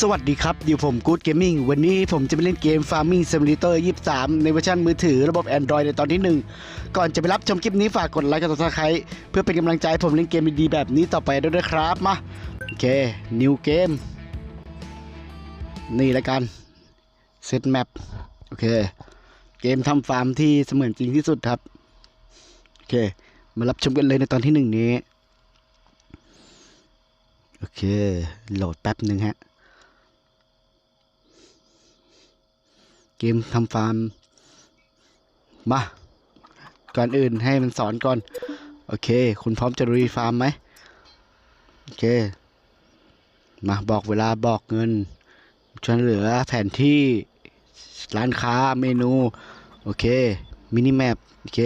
สวัสดีครับ อยู่ผมกู๊ดเกมมิ่งวันนี้ผมจะไปเล่นเกม Farming Simulator 23 ในเวอร์ชันมือถือระบบ Android ในตอนที่ 1 ก่อนจะไปรับชมคลิปนี้ฝากกดไลค์กด subscribe เพื่อเป็นกำลังใจผมเล่นเกมดีๆแบบนี้ต่อไปด้วยนะครับ มา โอเค New Game นี่แล้วกัน Set Map โอเค เกมทำฟาร์มที่เสมือนจริงที่สุดครับ โอเค มารับชมกันเลยในตอนที่หนึ่งนี้ โอเค โหลดแป๊บหนึ่งฮะ เกมทำฟาร์ม มา ก่อนอื่นให้มันสอนก่อน โอเค คุณพร้อมจะรีฟาร์มไหมโอเค มาบอกเวลาบอกเงินช่วยเหลือแผนที่ร้านค้าเมนู โอเค มินิแมปโอเค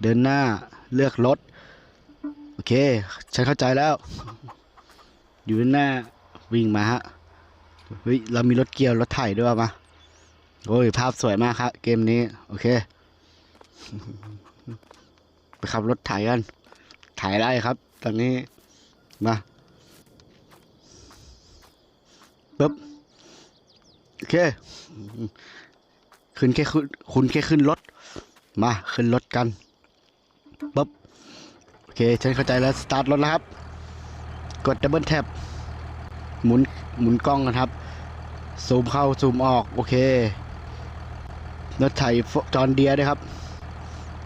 เดินหน้าเลือกรถ โอเค ฉันเข้าใจแล้ว อยู่ด้านหน้าวิ่งมาฮะเฮ้ยเรามีรถเกียวรถไถด้วยมา โอ้ย ภาพสวยมากครับ เกมนี้ โอเค ไปขับรถไถกันไถได้ครับ ตอนนี้ มาปึ๊บโอเค ขึ้นแค่ขึ้นคุณแค่ขึ้นรถ มาขึ้นรถกันปึ๊บโอเค ฉันเข้าใจแล้ว สตาร์ทรถแล้วครับ กดดับเบิลแท็บหมุนหมุนกล้องนะครับ ซูมเข้า ซูมออก โอเค รถไถจอนเดียด้วยครับ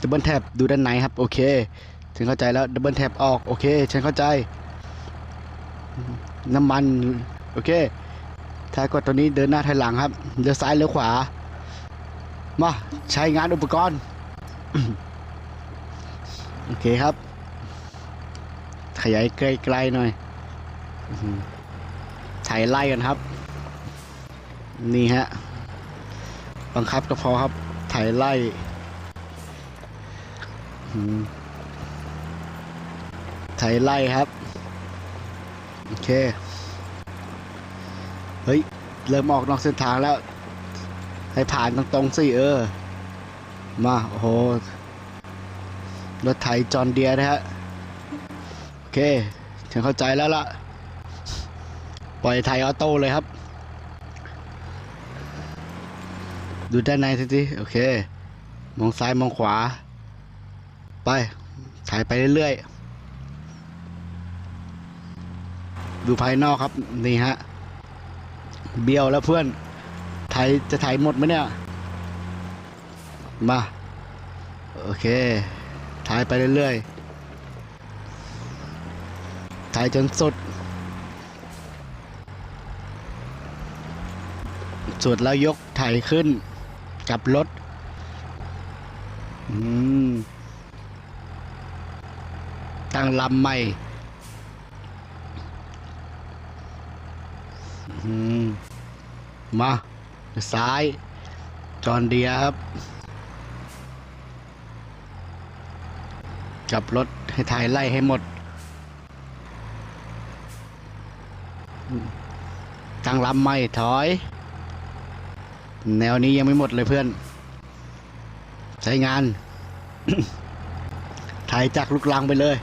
ดับเบิลแท็บดูด้านในครับ โอเค ฉันเข้าใจแล้วดับเบิลแท็บออก โอเค ฉันเข้าใจ น้ำมัน โอเคถ้ายกดตัวนี้เดินหน้าถอยหลังครับเลี้ยวซ้ายเลี้ยวขวา มาใช้งานอุปกรณ์ โอเคครับ ขยายไกลๆหน่อยถ่ายไล่กันครับ นี่ฮะ บังคับก็พอครับถ่ายไล่อื้อหือถ่ายไล่ครับ โอเค เฮ้ย เริ่มออกนอกเส้นทางแล้ว ให้ผ่านตรงๆสิเออ มา โอ้โห รถไถจอนเดียนะฮะ โอเค ฉันเข้าใจแล้วล่ะ ปล่อยไทยออโต้เลยครับ ดูด้านในสิสิ โอเค มองซ้ายมองขวา ไป ถ่ายไปเรื่อยๆ ดูภายนอกครับ นี่ฮะ เบี้ยวแล้วเพื่อนไทยจะถ่ายหมดไหมเนี่ย มา โอเค ถ่ายไปเรื่อยๆ ถ่ายจนสุดสุดแล้วยกถ่ายขึ้น กับรถ อืม ตั้งลำใหม่มมาซ้าย จอนเดียครับกับรถให้ถ่ายไล่ให้หมด ตั้งลำไม่ถอย แนวนี้ยังไม่หมดเลยเพื่อน ใช้งาน ถ่ายจากลูกลังไปเลย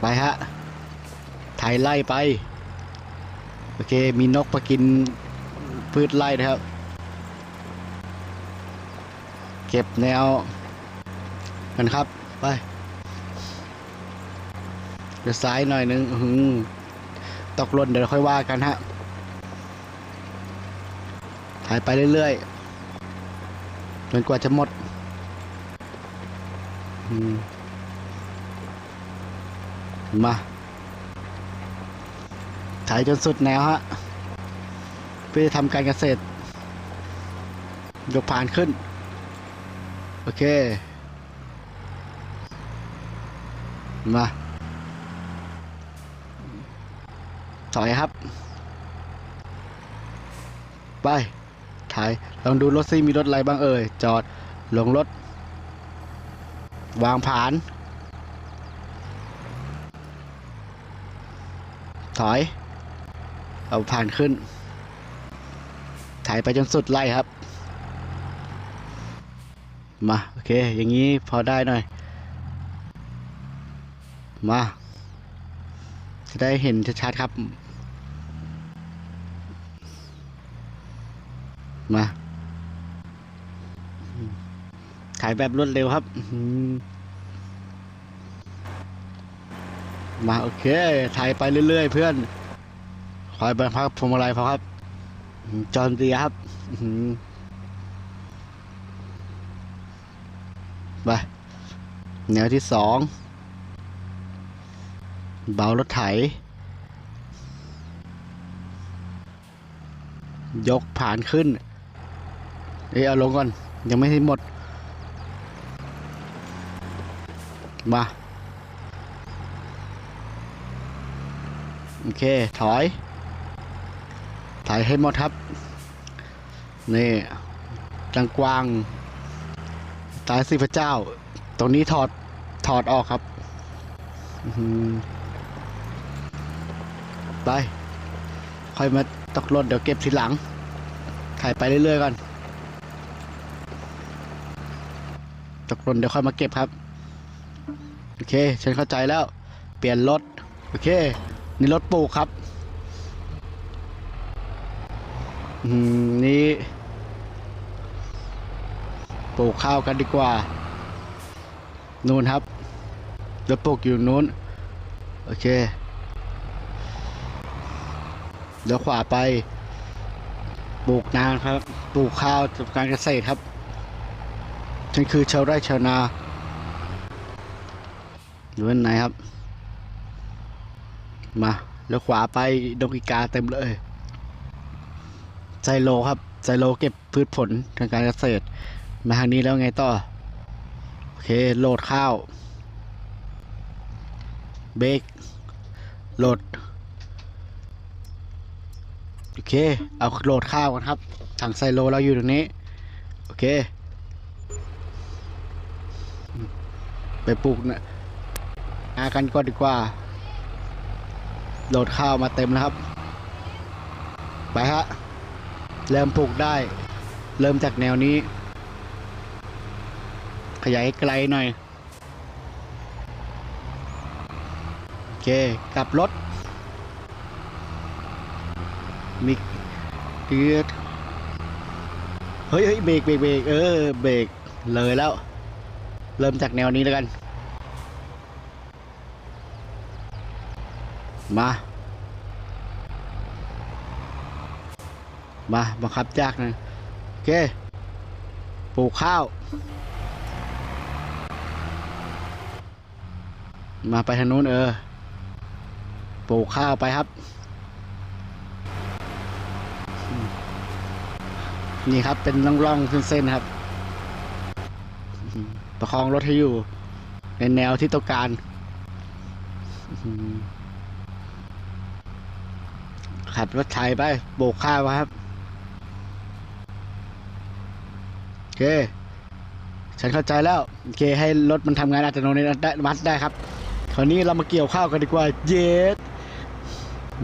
ไปฮะ ถ่ายไล่ไป โอเค มีนกมากินพืชไร่นะครับ เก็บแนวกันครับ ไปเดี๋ยวซ้ายหน่อยนึงตกหล่นเดี๋ยวค่อยว่ากันฮะ ถ่ายไปเรื่อยๆจนกว่าจะหมดมาถ่ายจนสุดแนวฮะเพื่อทำการเกษตร ยกผ่านขึ้น โอเค มา ถอยครับ ไป ถ่าย ลองดูรถซิมีรถอะไรบ้างเอ่ย จอด ลงรถ วางผ่าน ถอย เอาผ่านขึ้น ถ่ายไปจนสุดไล่ครับ มา โอเค อย่างนี้พอได้หน่อย มา จะได้เห็นชัดๆครับ มาถ่ายแบบรวดเร็วครับ มาโอเคถ่ายไปเรื่อยๆเพื่อนคอยบังคับพวงมาลัยพอครับ จอห์นเดียครับไปแนวที่สองเบารถไถ ยกผ่านขึ้น เอ้ยเอาลงก่อน ยังไม่ให้หมด มา โอเค ถอยถอยให้หมดครับ นี่จังกวางตายสิพระเจ้า ตรงนี้ถอด ถอดออกครับไป ค่อยมาตกรถเดี๋ยวเก็บทีหลัง ถ่ายไปเรื่อยๆก่อน ตกรถเดี๋ยวค่อยมาเก็บครับ โอเค ฉันเข้าใจแล้ว เปลี่ยนรถ โอเค นี่รถปลูกครับอืมนี่ปลูกข้าวกันดีกว่า นู่นครับรถปลูกอยู่นู้น โอเคเดี๋ยวขวาไปปลูกนานครับ ปลูกข้าวทำการเกษตรครับ ฉันคือชาวไร่ชาวนาอยู่ด้านไหนครับ มาแล้วขวาไปดงอีกาเต็มเลยไซโลครับไซโลเก็บพืชผลทางการเกษตร มาทางนี้แล้วไงต่อ โอเค โหลดข้าว เบรกโหลด โอเค เอาโหลดข้าวกันครับถังไซโลเราอยู่ตรงนี้ โอเค ไปปลูกนะอากันก่อนดีกว่า โหลดข้าวมาเต็มแล้วครับ ไปฮะ เริ่มปลูกได้ เริ่มจากแนวนี้ ขยายไกลหน่อย โอเค กลับรถ มีเกือดเฮ้ยเฮ้ยเบรกเบรกเบรกเออ เบรกเลยแล้ว เริ่มจากแนวนี้แล้วกัน มา มาบังคับยากนะโอเค ปลูกข้าว มาไปทางนู้นเออ ปลูกข้าวไปครับ นี่ครับเป็นร่องๆเส้นๆครับ ประคองรถให้อยู่ ในแนวที่ต้องการขับรถไถไป โบกข้าวครับ โอเค ฉันเข้าใจแล้ว โอเค ให้รถมันทำงานอัตโนมัติได้มัดได้ครับ คราวนี้เรามาเกี่ยวข้าวกันดีกว่า เย็ด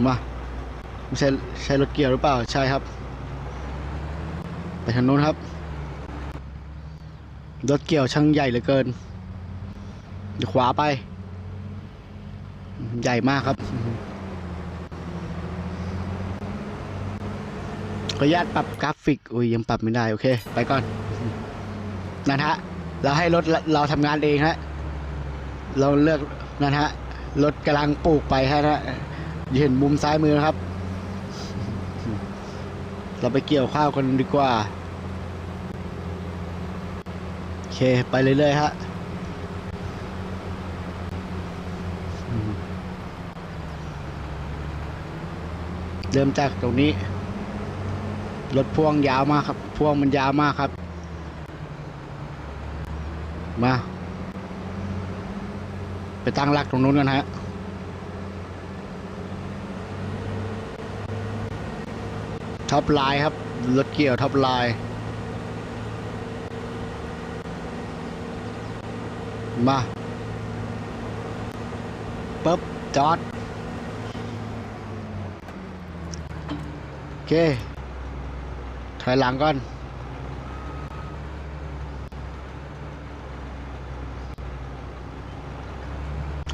มาไม่ใช่ใช่รถเกี่ยวหรือเปล่า ใช่ครับ ไปทางโน้นครับ รถเกี่ยวช่างใหญ่เหลือเกินขวาไป ใหญ่มากครับ ขออนุญาตปรับกราฟิก อุ้ยยังปรับไม่ได้ โอเค ไปก่อน นั่นฮะ เราให้รถเราทำงานเองฮะ เราเลือกนั่นฮะ รถกำลังปลูกไปฮะนะเห็นมุมซ้ายมือนะครับ เราไปเกี่ยวข้าวกันดีกว่า โอเค ไปเรื่อยๆฮะเริ่มจากตรงนี้ รถพ่วงยาวมากครับ พ่วงมันยาวมากครับ มา ไปตั้งหลักตรงนู้นกันฮะท็อปไลน์ครับ รถเกี่ยวท็อปไลน์ มาปึ๊บจอดโอเค ถอยหลังก่อน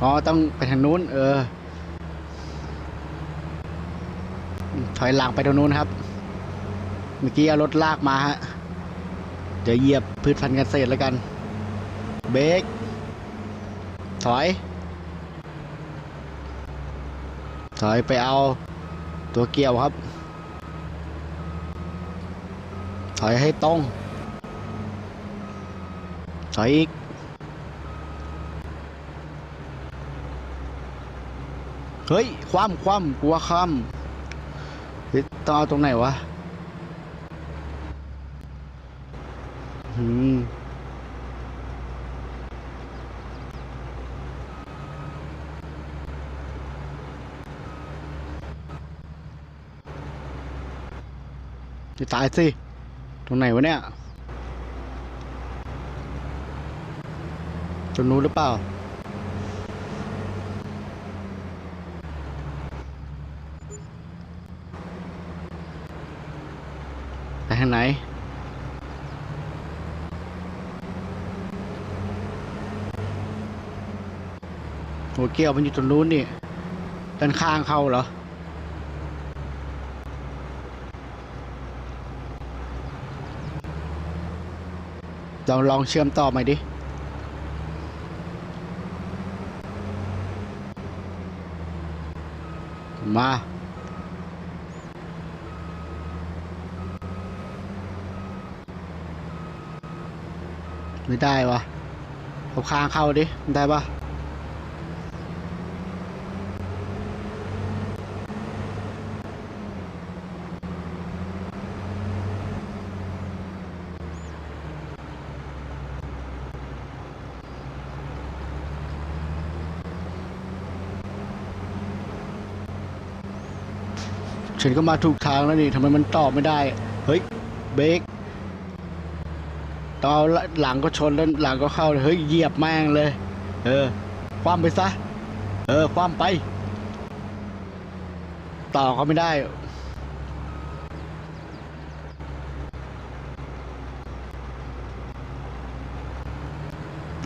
อ๋อต้องไปทางนู้น เออ ถอยหลังไปตรงนู้นครับ เมื่อกี้เอารถลากมาฮะ เดี๋ยวเหยียบพืชพันธุ์เกษตรแล้วกัน เบรก ถอย ถอยไปเอาตัวเกี่ยวครับ ถอยให้ตรง ถอยอีก เฮ้ย คว่ำคว่ำกลัวคว่ำต้องเอาตรงไหนวะ อืม จะตายสิ ตรงไหนวะเนี่ย ตรงนู้นหรือเปล่า ไปทางไหนหัวเกี่ยวมันอยู่ตรงนู้นนี่ ด้านข้างเขาเหรอ ลองลองเชื่อมต่อใหม่ดิ มา ไม่ได้วะเอาค้างเข้าดิ ได้ปะ ฉันก็มาถูกทางแล้วนี่ทำไมมันตอบไม่ได้ เฮ้ย เบรกต่อหลังก็ชนแล้วหลังก็เข้าเลยเฮ้ยเหยียบแม่งเลย เออ คว่ำไปซะ เออ คว่ำไป ต่อเขาไม่ได้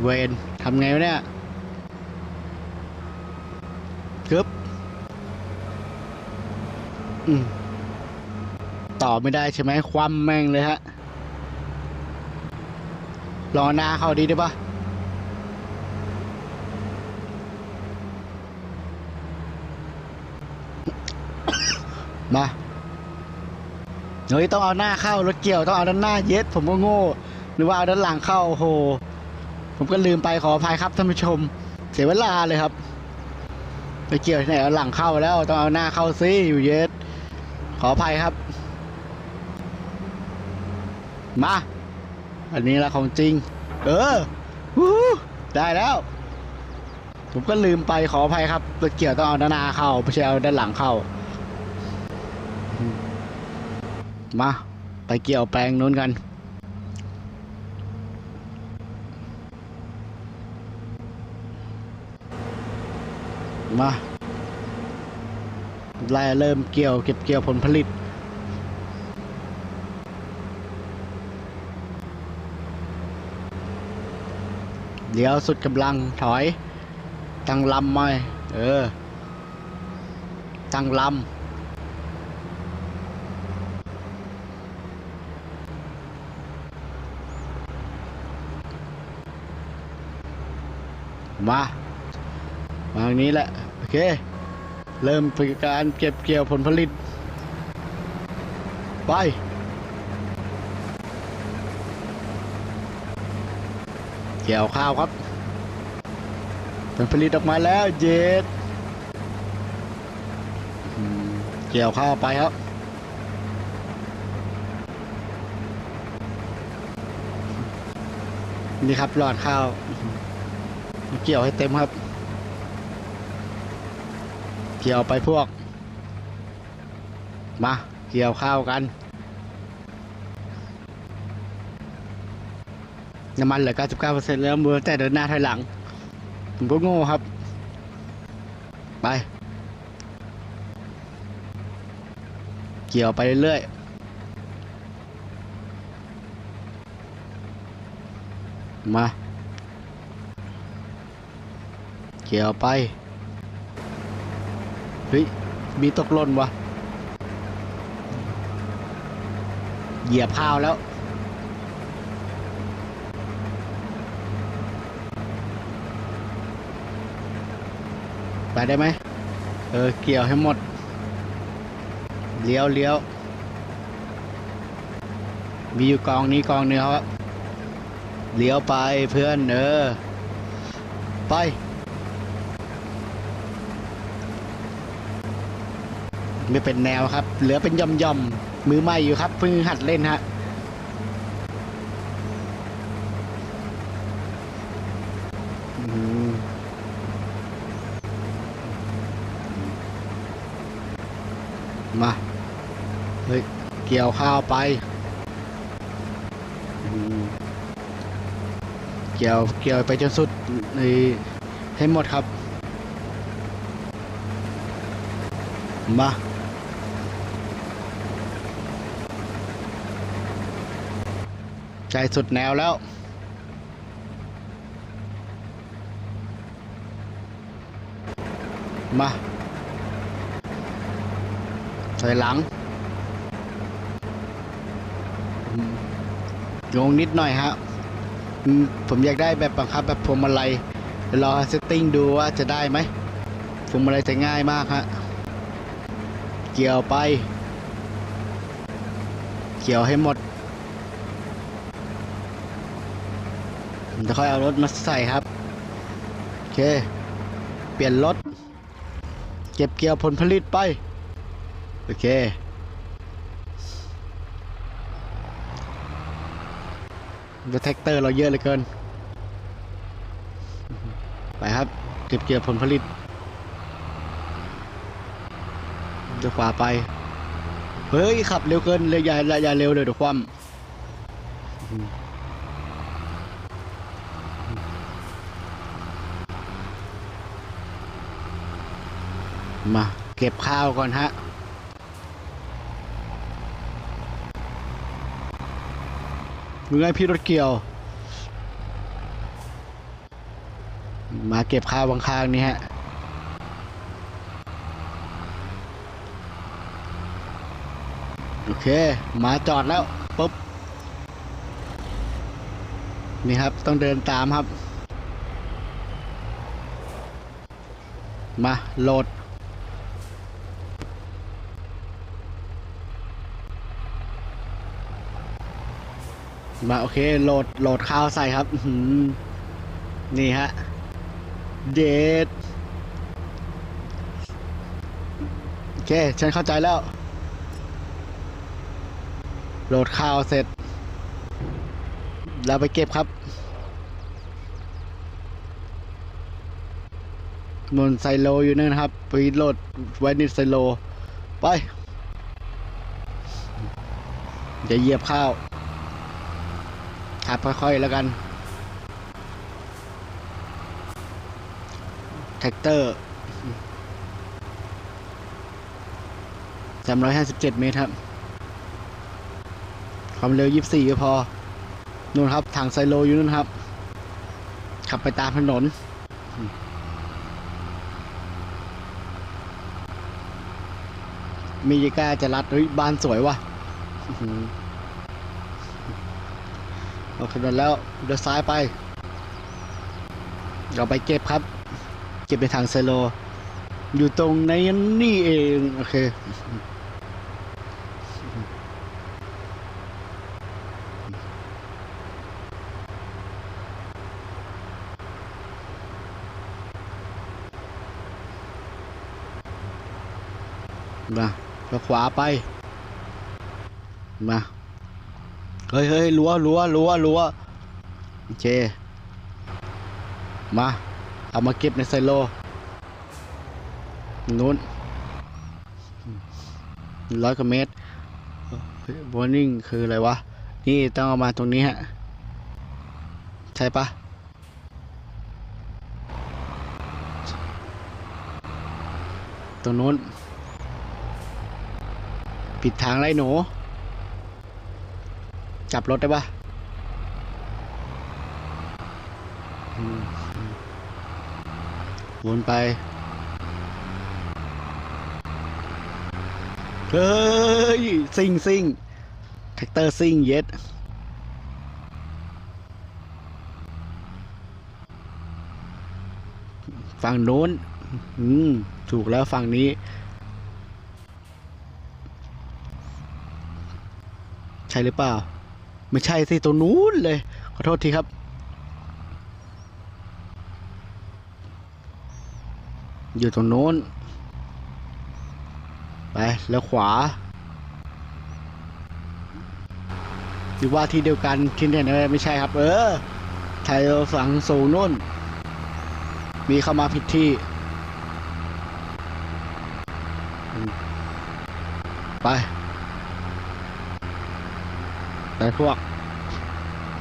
เวนทำไงวะเนี่ยกึบ อืมต่อไม่ได้ใช่ไหมคว่ำแม่งเลยฮะรอหน้าเขาดีได้ปะมาเฮ้ยต้องเอาหน้าเข้ารถเกี่ยวต้องเอาด้านหน้าเย็ด ผมก็โง่หรือว่าเอาด้านหลังเข้าโอ้โห ผมก็ลืมไปขออภัยครับท่านผู้ชม เสียเวลาเลยครับ ไปเกี่ยวที่ไหนเอาหลังเข้าแล้วต้องเอาหน้าเข้าซิอยู่เย็ด ขออภัยครับ มา อันนี้ละของจริง เออวู้ได้แล้ว ผมก็ลืมไปขออภัยครับรถเกี่ยวต้องเอาด้านหน้าเข้าไม่ใช่เอาด้านหลังเข้า มา ไปเกี่ยวแปลงนู้นกันมา ไล่เริ่มเกี่ยวเก็บเกี่ยวผลผลิต เดี๋ยวสุดกำลังถอย ตั้งลำไหมเออ ตั้งลำมา มาทางนี้แหละ โอเค เริ่มเป็นการเก็บเกี่ยวผลผลิต ไปเกี่ยวข้าวครับ ผลผลิตออกมาแล้วเย็ดเกี่ยวข้าวไปครับนี่ครับหลอดข้าว เกี่ยวให้เต็มครับ เกี่ยวไปพวก มาเกี่ยวข้าวกันน้ำมันเหลือ 99%แล้วมือแต่เดินหน้าถอยหลัง ผมก็โง่ครับ ไป เกี่ยวไปเรื่อยๆ มา เกี่ยวไป เฮ้ย มีตกล่นวะ เหยียบข้าวแล้ว ไปได้ไหม เออ เกี่ยวให้หมด เลี้ยวเลี้ยวมีอยู่กองนี้กองเนื้อครับเลี้ยวไปเพื่อนเออ ไป ไม่เป็นแนวครับ เหลือเป็นย่อมย่อมมือใหม่อยู่ครับ เพิ่งหัดเล่นฮะมา เฮ้ย เกี่ยวข้าวไป เกี่ยว เกี่ยวไปจนสุดในให้หมดครับ มา ใจสุดแนวแล้ว มาถอยหลังโยงนิดหน่อยฮะ ผมอยากได้แบบบังคับแบบพวงมาลัยรอเซตติ้งดูว่าจะได้ไหมพวงมาลัยจะง่ายมากฮะ เกี่ยวไป เกี่ยวให้หมด ผมจะค่อยเอารถมาใส่ครับ โอเค เปลี่ยนรถ เก็บเกี่ยวผลผลิตไป โอเครถแท็กเตอร์เราเยอะเหลือเกิน ไปครับ เก็บเกี่ยวผลผลิตจะขวาไป เฮ้ย ขับเร็วเกินเลยอย่าอย่าอย่เร็วเลยเดี๋ยวควา มา เก็บข้าวก่อนฮะมึงไงพี่รถเกี่ยว มาเก็บข้าวบางข้างนี่ฮะโอเค มาจอดแล้วปุ๊บ นี่ครับ ต้องเดินตามครับ มาโหลด มาโอเคโหลดโหลดข้าวใส่ครับนี่ฮะ เด็ดโอเค ฉันเข้าใจแล้ว โหลดข้าวเสร็จ แล้วไปเก็บครับนนไซโลอยู่นั่นครับไปโหลดไว้ในไซโล ไป จะเหยียบข้าว ขับค่อยๆแล้วกันแท็กเตอร์สามร้อยห้าสิบเจ็ดเมตรครับ ความเร็วยี่สี่ก็พอนู่นครับถังไซโลอยู่นู่นครับ ขับไปตามถนน มียิก้าจะรัดเฮ้ยบ้านสวยว่ะ ออหือเอาถนนแล้วเดี๋ยวซ้ายไปเราไปเก็บครับ เก็บในถังไซโล อยู่ตรงในนี่เอง โอเค มาไปขวาไป มา เฮ้ยเฮ้ยรั้วรั้วรั้วรั้วโอเค มา เอามาเก็บในไซโลนู้นร้อยกว่าเมตรวอร์นิ่งคืออะไรวะ นี่ต้องเอามาตรงนี้ฮะ ใช่ปะตรงนู้น ปิดทางไล่หนู จับรถได้ปะอืมอืมวนไป เฮ้ย ซิ่งซิ่งแทแท็กเตอร์ซิ่งเย็ดฝั่งโน้น อืม ถูกแล้วฝั่งนี้ ใช่หรือเปล่า ไม่ใช่สิตัวนู้นเลย ขอโทษทีครับ อยู่ตรงโน้น ไปแล้วขวาหรือว่าที่เดียวกันที่เนี่ยนไม่ใช่ครับ เออไทยฝั่งสูงโน้นมีเข้ามาผิดที่ ไป ไปพวก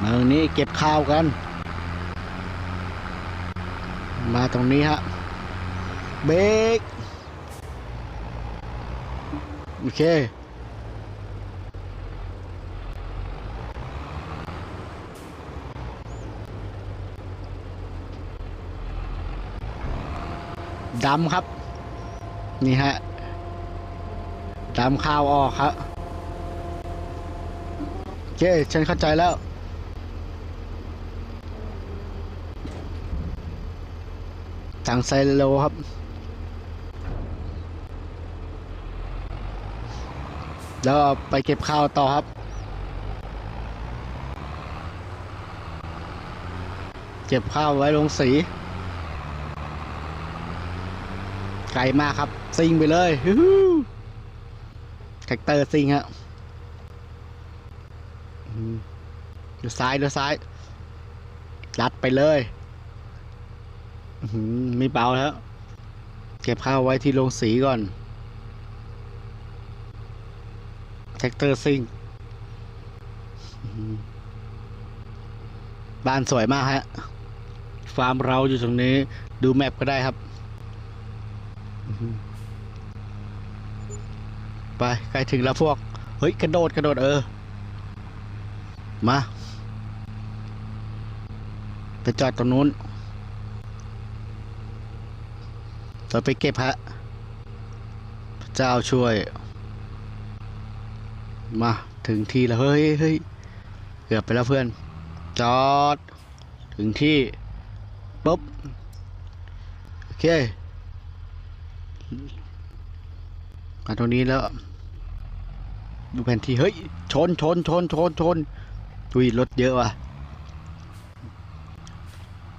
มาตรงนี้เก็บข้าวกัน มาตรงนี้ฮะ เบรกโอเคดำครับ นี่ฮะดำข้าวออกครับ อเคฉันเข้าใจแล้วสั่งไซโลครับ แล้วไปเก็บข้าวต่อครับ เก็บข้าวไว้ลงสี ไกลมากครับ ซิงไปเลยฮู้ฮู้แท็กเตอร์ซิงฮะอืม ดูซ้ายดูซ้ายลัดไปเลยหือไม่เบาแล้ว เก็บข้าวไว้ที่โรงสีก่อน แท็กเตอร์ซิงบ้านสวยมากฮะ ฟาร์มเราอยู่ตรงนี้ ดูแมปก็ได้ครับ ไปใกล้ถึงแล้วพวก เฮ้ย กระโดด กระโดดเออ มา ไปจอดตรงนู้นเราไปเก็บฮะพระเจ้าช่วย มาถึงที่แล้ว เฮ้ยเฮ้ยเกือบไปแล้วเพื่อน จอด ถึงที่ปุ๊บ โอเค มาตรงนี้แล้ว ดูแผนที่ เฮ้ย ชนชนชนชนชนดุยรถเยอะว่ะ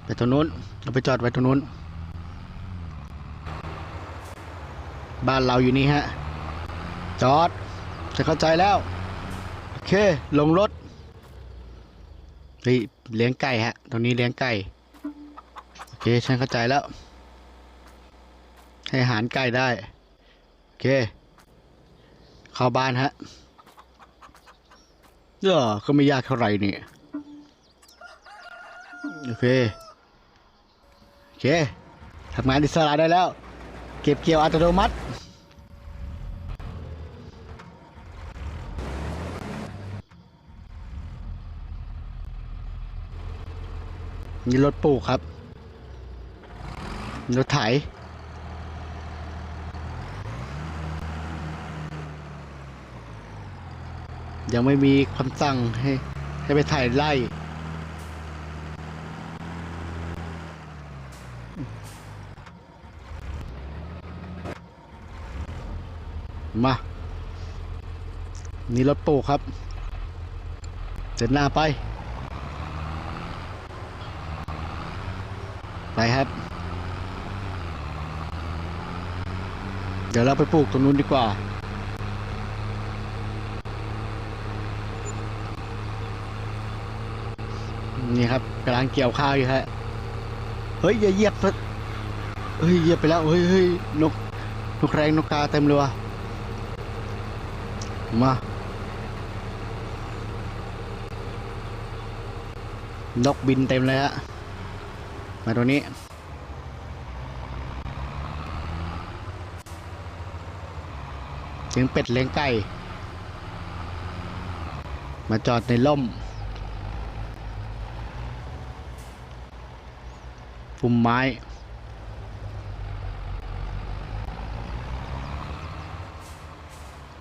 ไปตรงนู้นเราไปจอดไว้ตรงนู้น บ้านเราอยู่นี่ฮะ จอด จะเข้าใจแล้ว โอเค ลงรถเฮ้ยเลี้ยงไก่ฮะ ตรงนี้เลี้ยงไก่ โอเค ฉันเข้าใจแล้ว ให้อาหารไก่ได้ โอเค เข้าบ้านฮะเออก็ไม่ยากเท่าไหร่นี่ โอเค โอเคทำงานอิสระได้แล้ว เก็บเกี่ยวอัตโนมัติ นี่รถปลูกครับ รถไถยังไม่มีคำสั่งให้ให้ไปถ่ายไล่ มา นี่รถปลูกครับเดินหน้าไป ไปครับ เดี๋ยวเราไปปลูกตรงนู้นดีกว่านี่ครับกำลังเกี่ยวข้าวอยู่ฮะ เฮ้ยอย่าเหยียบเฮ้ยเหยียบไปแล้ว เฮ้ยเฮ้ยนกนกแรงนกกาเต็มเลยว่ะ มา นกบินเต็มเลยฮะ มาตรงนี้เสียงเป็ดเลี้ยงไก่ มาจอดในร่มพุ่มไม้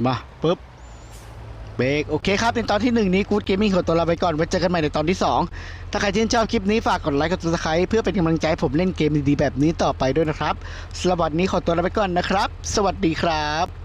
มาปุ๊บ เบรกโอเคครับในตอนที่หนึ่งนี้กู๊ดเกมมิ่งขอตัวลาไปก่อนไว้เจอกันใหม่ในตอนที่สองถ้าใครชื่นชอบคลิปนี้ฝากกดไลค์กดซับสไครต์เพื่อเป็นกำลังใจผมเล่นเกมดีๆแบบนี้ต่อไปด้วยนะครับสำหรับวันนี้ขอตัวลาไปก่อนนะครับ สวัสดีครับ